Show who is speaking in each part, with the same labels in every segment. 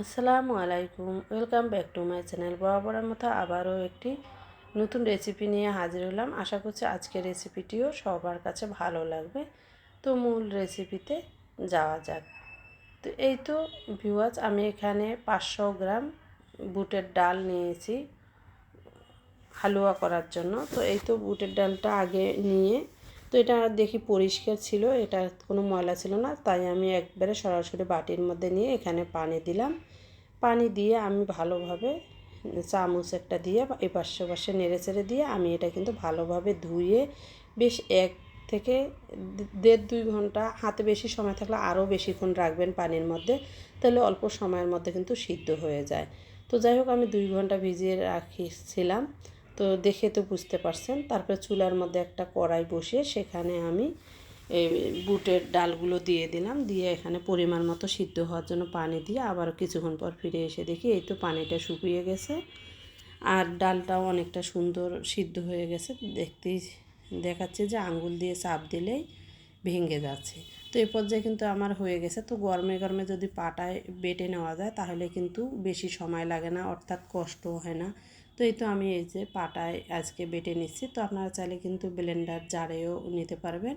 Speaker 1: আসসালামু আলাইকুম, welcome back to my channel. বরাবরের মতো আবারও একটি নতুন রেসিপি নিয়ে হাজির হলাম। আশা করছি আজকের রেসিপিটিও সবার কাছে ভালো লাগবে। তো মূল রেসিপিতে যাওয়া যাক। তো এই তো ভিউয়াজ আমি এখানে পাঁচশো গ্রাম বুটের ডাল নিয়েছি হালুয়া করার জন্য। তো এই তো বুটের ডালটা আগে নিয়ে, তো এটা দেখি পরিষ্কার ছিল, এটা কোনো ময়লা ছিল না, তাই আমি একবারে সরাসরি বাটির মধ্যে নিয়ে এখানে পানি দিলাম। পানি দিয়ে আমি ভালোভাবে চামচ একটা দিয়ে এই পাশে পাশে নেড়ে চেড়ে দিয়ে আমি এটা কিন্তু ভালোভাবে ধুয়ে বেশ এক থেকে দেড় দুই ঘণ্টা হাতে বেশি সময় থাকলে আরও বেশিক্ষণ রাখবেন পানির মধ্যে, তাহলে অল্প সময়ের মধ্যে কিন্তু সিদ্ধ হয়ে যায়। তো যাই হোক, আমি দুই ঘণ্টা ভিজিয়ে রাখিছিলাম। তো দেখে তো বুঝতে পারছেন, তারপরে চুলার মধ্যে একটা কড়াই বসিয়ে সেখানে আমি এই বুটের ডালগুলো দিয়ে দিলাম। দিয়ে এখানে পরিমাণ মতো সিদ্ধ হওয়ার জন্য পানি দিয়ে আবার কিছুক্ষণ পর ফিরে এসে দেখি এই তো পানিটা শুকিয়ে গেছে। আর ডালটাও অনেকটা সুন্দর সিদ্ধ হয়ে গেছে। দেখতেই দেখাচ্ছে যে আঙ্গুল দিয়ে চাপ দিলেই ভেঙে যাচ্ছে। তো এই পর্যায়ে কিন্তু আমার হয়ে গেছে। তো গরমে গরমে যদি পাটায় বেটে নেওয়া যায় তাহলে কিন্তু বেশি সময় লাগে না, অর্থাৎ কষ্ট হয় না। তো এই তো আমি এই যে পাটায় আজকে বেটে নিচ্ছি। তো আপনারা চাইলে কিন্তু ব্লেন্ডার জারেও নিতে পারবেন।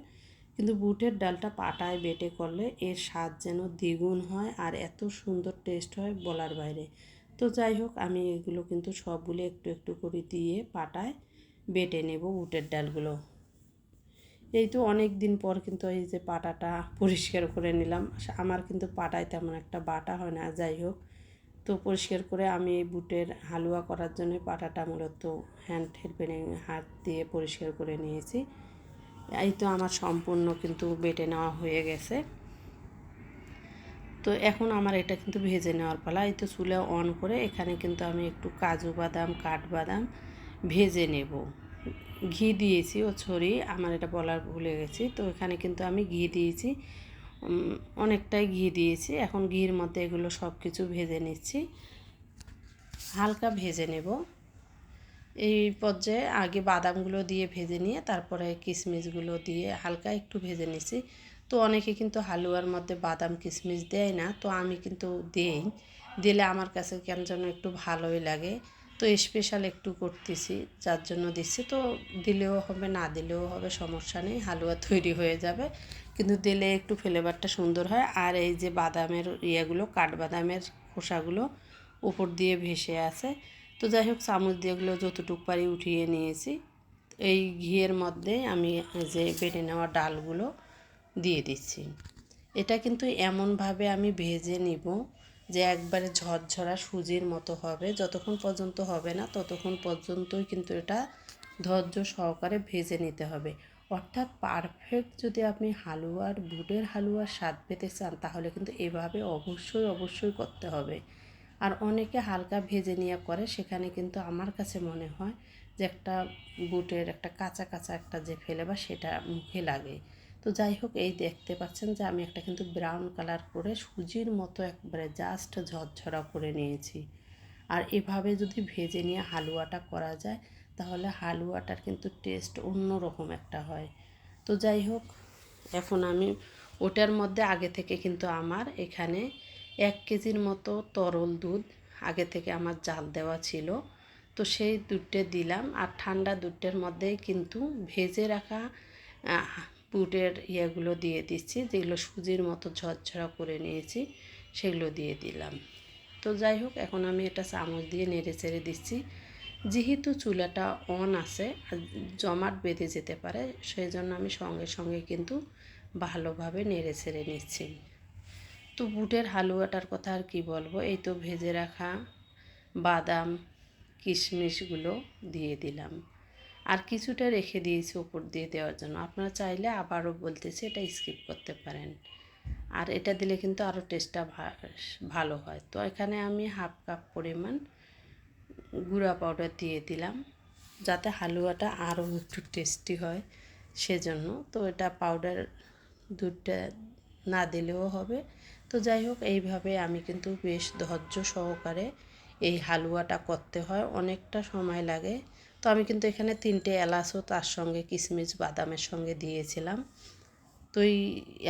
Speaker 1: কিন্তু বুটের ডালটা পাটায় বেটে করলে এর স্বাদ যেন দ্বিগুণ হয় আর এত সুন্দর টেস্ট হয় বলার বাইরে। তো যাই হোক, আমি এগুলো কিন্তু সবগুলো একটু একটু করে দিয়ে পাটায় বেটে নেব বুটের ডালগুলো। এই তো অনেক দিন পর কিন্তু এই যে পাটাটা পরিষ্কার করে নিলাম। আমার কিন্তু পাটায় তেমন একটা বাটা হয় না, যাই হোক। তো পরিষ্কার করে আমি এই বুটের হালুয়া করার জন্য পাটাটা মূলত হ্যান্ড হেল্পেনে হাত দিয়ে পরিষ্কার করে নিয়েছি। এই তো আমার সম্পূর্ণ কিন্তু বেটে নেওয়া হয়ে গেছে। তো এখন আমার এটা কিন্তু ভেজে নেওয়ার পালা। এই তো চুলে অন করে এখানে কিন্তু আমি একটু কাজু বাদাম, কাঠবাদাম ভেজে নেব। ঘি দিয়েছি, ও ছড়ি, আমার এটা বলার ভুলে গেছি। তো এখানে কিন্তু আমি ঘি দিয়েছি অনেকটাই ঘি দিয়েছি। এখন ঘির মধ্যে এগুলো সব কিছু ভেজে নিচ্ছি। হালকা ভেজে নেব। এই পর্যায়ে আগে বাদামগুলো দিয়ে ভেজে নিয়ে তারপরে কিশমিশগুলো দিয়ে হালকা একটু ভেজে নিছি। তো অনেকে কিন্তু হালুয়ার মধ্যে বাদাম কিশমিশ দেয় না, তো আমি কিন্তু দেই। দিলে আমার কাছে কেন যেন একটু ভালোই লাগে। তো স্পেশাল একটু করতেছি, যার জন্য দিচ্ছি। তো দিলেও হবে, না দিলেও হবে, সমস্যা নেই, হালুয়া তৈরি হয়ে যাবে। কিন্তু দিলে একটু ফ্লেভারটা সুন্দর হয়। আর এই যে বাদামের ইয়েগুলো, কাঠবাদামের খোসাগুলো উপর দিয়ে ভেসে আছে তো যাই হোক, চামচ দিয়ে এগুলো যতটুক পারি উঠিয়ে নিয়েছি। এই ঘিয়ের মধ্যে আমি যে বেটে নেওয়া ডালগুলো দিয়ে দিচ্ছি। এটা কিন্তু এমনভাবে আমি ভেজে নিব যে একবারে ঝরঝরা সুজির মতো হবে। যতক্ষণ পর্যন্ত হবে না, ততক্ষণ পর্যন্তই কিন্তু এটা ধৈর্য সহকারে ভেজে নিতে হবে। অর্থাৎ পারফেক্ট যদি আপনি হালুয়ার, বুটের হালুয়ার স্বাদ পেতে চান, তাহলে কিন্তু এভাবে অবশ্যই অবশ্যই করতে হবে। আর অনেকে হালকা ভেজে নিয়ে করে, সেখানে কিন্তু আমার কাছে মনে হয় যে একটা বুটের একটা কাঁচা কাঁচা একটা যে ফেলে বা সেটা মুখে লাগে। তো যাই হোক, এই দেখতে পাচ্ছেন যে আমি একটা কিন্তু ব্রাউন কালার করে সুজির মতো একবারে জাস্ট ঝরঝরা করে নিয়েছি। আর এভাবে যদি ভেজে নিয়ে হালুয়াটা করা যায়, তাহলে হালুয়াটার কিন্তু টেস্ট অন্য রকম একটা হয়। তো যাই হোক, এখন আমি ওটার মধ্যে আগে থেকে কিন্তু আমার এখানে এক কেজির মতো তরল দুধ আগে থেকে আমার জাল দেওয়া ছিল। তো সেই দুধটা দিলাম আর ঠান্ডা দুধটার মধ্যেই কিন্তু ভেজে রাখা বুটের ইয়েগুলো দিয়ে দিচ্ছি, যেগুলো সুজির মতো ঝরঝরা করে নিয়েছি, সেগুলো দিয়ে দিলাম। তো যাই হোক, এখন আমি এটা চামচ দিয়ে নেড়ে চেড়ে দিচ্ছি। যেহেতু চুলাটা অন আছে জমাট বেঁধে যেতে পারে সেই জন্য আমি সঙ্গে সঙ্গে কিন্তু ভালোভাবে নেড়ে ছেড়ে নিচ্ছি। তো বুটের হালুয়াটার কথা আর কি বলব? এই তো ভেজে রাখা বাদাম, কিশমিশগুলো দিয়ে দিলাম। আর কিছুটা রেখে দিয়েছি ওপর দিয়ে দেওয়ার জন্য। আপনারা চাইলে আবারও বলতেছি এটা স্কিপ করতে পারেন। আর এটা দিলে কিন্তু আরও টেস্টটা ভালো হয়। তো এখানে আমি হাফ কাপ পরিমাণ গুঁড়া পাউডার দিয়ে দিলাম, যাতে হালুয়াটা আরও একটু টেস্টি হয় সেজন্য। তো এটা পাউডার দুধটা না দিলেও হবে। তো যাই হোক, এইভাবে আমি কিন্তু বেশ ধৈর্য সহকারে এই হালুয়াটা করতে হয়। অনেকটা সময় লাগে। তো আমি কিন্তু এখানে তিনটে এলাচও তার সঙ্গে কিশমিশ বাদামের সঙ্গে দিয়েছিলাম। তো এই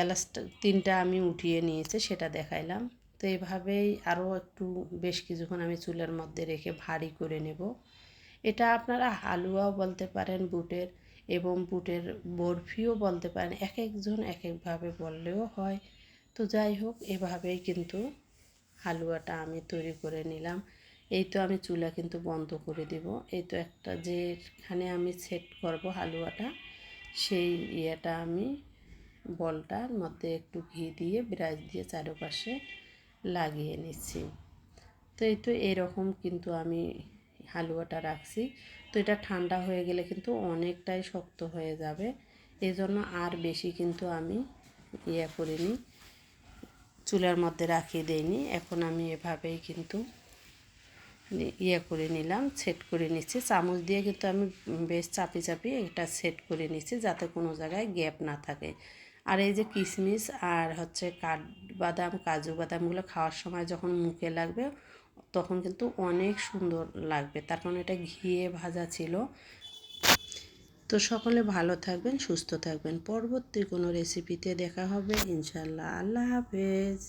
Speaker 1: এলাচটা, তিনটা আমি উঠিয়ে নিয়েছে, সেটা দেখাইলাম। তো এইভাবেই আরও একটু বেশ কিছুক্ষণ আমি চুলের মধ্যে রেখে ভারী করে নেব। এটা আপনারা হালুয়াও বলতে পারেন, বুটের এবং বুটের বরফিও বলতে পারেন, এক একজন এক একভাবে বললেও হয়। তো যাই হোক, এভাবেই কিন্তু হালুয়াটা আমি তৈরি করে নিলাম। এই তো আমি চুলা কিন্তু বন্ধ করে দিব। এই তো একটা যেখানে আমি সেট করব হালুয়াটা, সেই ইয়েটা আমি বলটার মধ্যে একটু ঘি দিয়ে, ব্রাশ দিয়ে চারপাশে লাগিয়ে নিচ্ছি। তো এই তো এরকম কিন্তু আমি হালুয়াটা রাখছি। তো এটা ঠান্ডা হয়ে গেলে কিন্তু অনেকটাই শক্ত হয়ে যাবে। এই জন্য আর বেশি কিন্তু আমি ইয়ে করিনি। চুলার মধ্যে রাখিয়ে দেইনি। এখন আমি এভাবেই কিন্তু ইয়ে করে নিলাম সেট করে নিচ্ছি। চামচ দিয়ে কিন্তু আমি বেশ চাপি চাপি এটা সেট করে নিচ্ছি যাতে কোনো জায়গায় গ্যাপ না থাকে। আর এই যে কিশমিশ আর হচ্ছে কাঠবাদাম, কাজু বাদামগুলো খাওয়ার সময় যখন মুখে লাগবে, তখন কিন্তু অনেক সুন্দর লাগবে। তার কারণ এটা ঘিয়ে ভাজা ছিল। তো সকলে ভালো থাকবেন সুস্থ থাকবেন। পরবর্তী কোনো রেসিপিতে দেখা হবে ইনশাল্লাহ আল্লাহ হাফেজ।